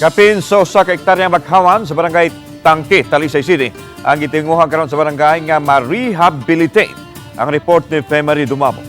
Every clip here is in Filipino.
Kapin so sa kaektaryang Bakhawan sa barangay Tangke, Talisay City, ang gitinguhan karon sa barangay nga ma-rehabilitate. Ang report ni Femery Dumamo.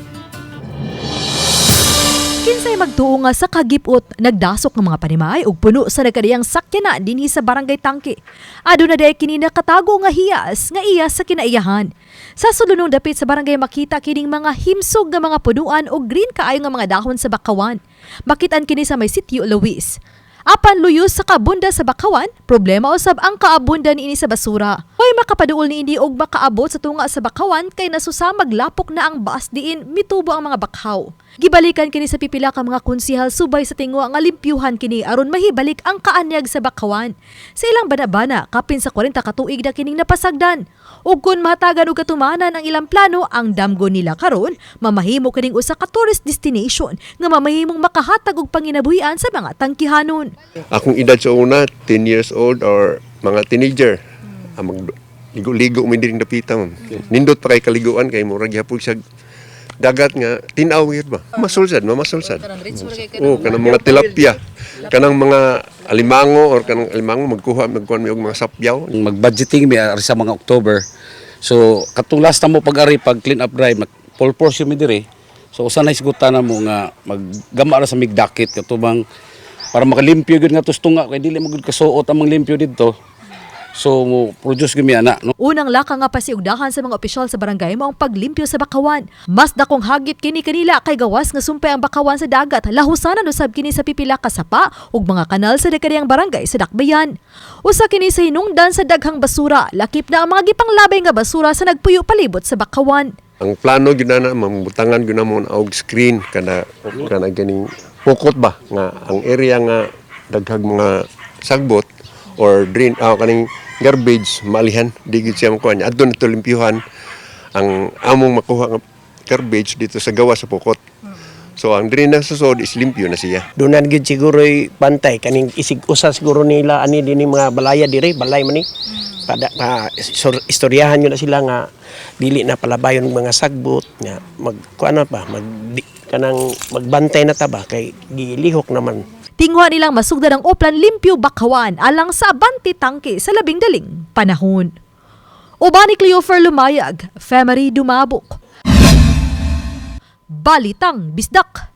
Kinsay magtuo nga sa kagipot, nagdasok ng mga panimay ug puno sa nagkadiyang sakyanan dinhi sa barangay Tangke. Aduna day kini nakatago nga hiyas nga iya sa kinaiyahan. Sa sulunong dapit sa barangay makita kining mga himsog nga mga punuan o green kaayo nga mga dahon sa bakawan. Makitaan kini sa may sitio Luis. Apan luyos sa kabunda sa bakawan, problema usab ang kaabunda niini sa basura. Hoy makapaduol ni ini og makaabot sa tunga sa bakawan kay nasusamag lapok na ang baas diin mitubo ang mga bakhaw. Gibalikan kini sa pipila ka mga konsihal subay sa tingwa nga limpyuhan kini aron mahibalik ang kaanyag sa bakawan. Sa ilang banabana kapin sa 40 ka tuig na kining napasagdan. Ug kun matagan og katumanan ang ilang plano ang damgo nila karon, mamahimo kining usa ka tourist destination nga mamahimong makahatag og panginabuhian sa mga tangkihanon. Akong edad sa una, 10 years old or mga teenager. Ang mag ligo-ligo mi diri dapita ma'am. Nindot pa kay kaliguan kay murag gyapon sa dagat nga tinaw yun ba? Masulsad, mamasulsad. Oh, kanang mga tilapia, kanang mga alimango or kanang alimango magkuha magkuha mi og mga sapyaw. mag-budgeting mi ari sa mga October. So katong last na mo pag-ari pag clean up drive, full force mi dire. So usa na isgutan na mo nga maggama ra sa migdakit katubang para makalimpyo gyud nga tustunga kay dili mo gyud kasuot ang limpyo didto. So mo produce gyud mi ana no. Unang laka nga pasiugdahan sa mga opisyal sa barangay mao ang paglimpyo sa bakawan. Mas dakong hagit kini kanila kay gawas nga sumpay ang bakawan sa dagat. Lahusanan usab kini sa pipila ka sapa ug mga kanal sa dekadiyang barangay sa Dakbayan. Usa kini sa hinungdan sa daghang basura. Lakip na ang mga gipanglabay nga basura sa nagpuyo palibot sa bakawan. Ang plano gyud na mamutangan gyud na mo og screen kada kana ganing pukot ba nga ang area nga daghag mga sagbot or drain ah, kaning garbage malihan digid siya mo niya. Adto na ang among makuha nga garbage dito sa gawa sa pukot so ang drain na susod is limpyo na siya Dunan gid siguro pantay kaning isig usa siguro nila ani dinhi mga balaya dire balay man ni. Pada pa istor- istoryahan nyo na sila nga dili na palabayon ng mga sagbot nga mag kuano pa mag di, kanang magbantay na taba kay gilihok naman Tingwa nilang masugdan ang oplan limpyo bakawan alang sa abanti tangke sa labing daling panahon. Ubani Cleofer Lumayag, Femery Dumabok. Balitang Bisdak.